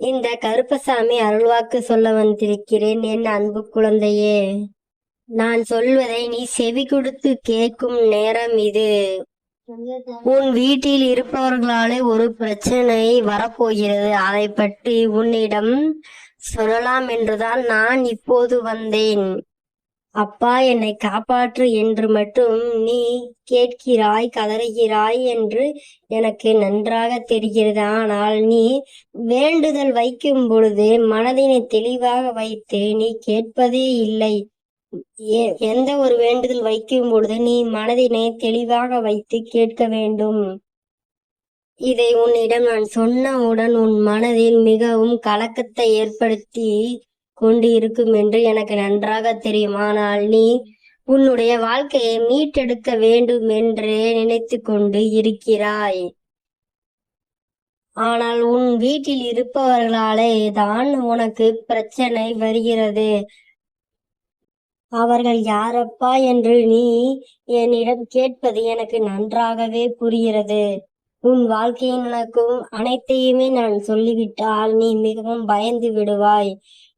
இந்த கருப்பசாமி அருள்வாக்கு சொல்ல வந்திருக்கிறேன் என் அன்பு குழந்தையே. நான் சொல்வதை நீ செவி கொடுத்து கேட்கும் நேரம் இது. உன் வீட்டில் இருப்பவர்களாலே ஒரு பிரச்சனை வரப்போகிறது. அதை பற்றி உன்னிடம் சொல்லலாம் என்றுதான் நான் இப்போது வந்தேன். அப்பா என்னை காப்பாற்று என்று மட்டும் நீ கேட்கிறாய் கதறுகிறாய் என்று எனக்கு நன்றாக தெரிகிறது. ஆனால் நீ வேண்டுதல் வைக்கும் பொழுது மனதினை தெளிவாக வைத்து நீ கேட்பதே இல்லை. எந்த ஒரு வேண்டுதல் வைக்கும் பொழுது நீ மனதினை தெளிவாக வைத்து கேட்க வேண்டும். இதை உன்னிடம் நான் சொன்னவுடன் உன் மனதில் மிகவும் கலக்கத்தை ஏற்படுத்தி கொண்டு இருக்கும் என்று எனக்கு நன்றாக தெரியும். ஆனால் நீ உன்னுடைய வாழ்க்கையை மீட்டெடுக்க வேண்டும் என்றே நினைத்து கொண்டு இருக்கிறாய். ஆனால் உன் வீட்டில் இருப்பவர்களாலே தான் உனக்கு பிரச்சனை வருகிறது. அவர்கள் யாரப்பா என்று நீ என்னிடம் கேட்பது எனக்கு நன்றாகவே புரிகிறது. உன் வாழ்க்கையில் நடக்கும் அனைத்தையுமே நான் சொல்லிவிட்டால் நீ மிகவும் பயந்து விடுவாய்.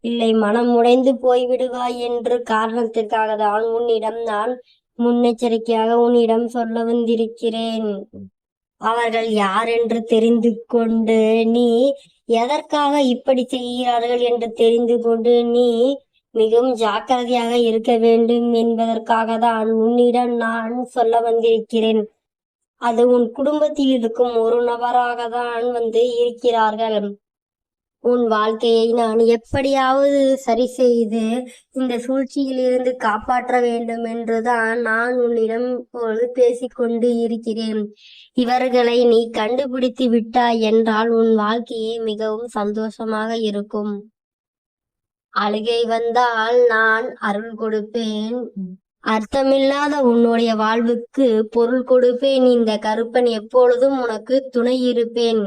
இல்லை மனம் உடைந்து போய்விடுவாய் என்று காரணத்திற்காக தான் உன்னிடம் நான் முன்னெச்சரிக்கையாக உன்னிடம் சொல்ல வந்திருக்கிறேன். அவர்கள் யார் என்று தெரிந்து கொண்டு நீ எதற்காக இப்படி செய்கிறார்கள் என்று தெரிந்து கொண்டு நீ மிகவும் ஜாக்கிரதையாக இருக்க வேண்டும் என்பதற்காக தான் உன்னிடம் நான் சொல்ல வந்திருக்கிறேன். அது உன் குடும்பத்தில் இருக்கும் ஒரு நபராக தான் வந்து இருக்கிறார்கள். உன் வாழ்க்கையை நான் எப்படியாவது சரி செய்து இந்த சூழ்ச்சியிலிருந்து காப்பாற்ற வேண்டும் என்றுதான் நான் உன்னிடம் இப்பொழுது பேசிக்கொண்டு இருக்கிறேன். இவர்களை நீ கண்டுபிடித்து விட்டாய் என்றால் உன் வாழ்க்கையே மிகவும் சந்தோஷமாக இருக்கும். அழுகை வந்தால் நான் அருள் கொடுப்பேன். அர்த்தமில்லாத உன்னுடைய வாழ்வுக்கு பொருள் கொடுப்பேன். இந்த கருப்பன் எப்பொழுதும் உனக்கு துணை இருப்பேன்.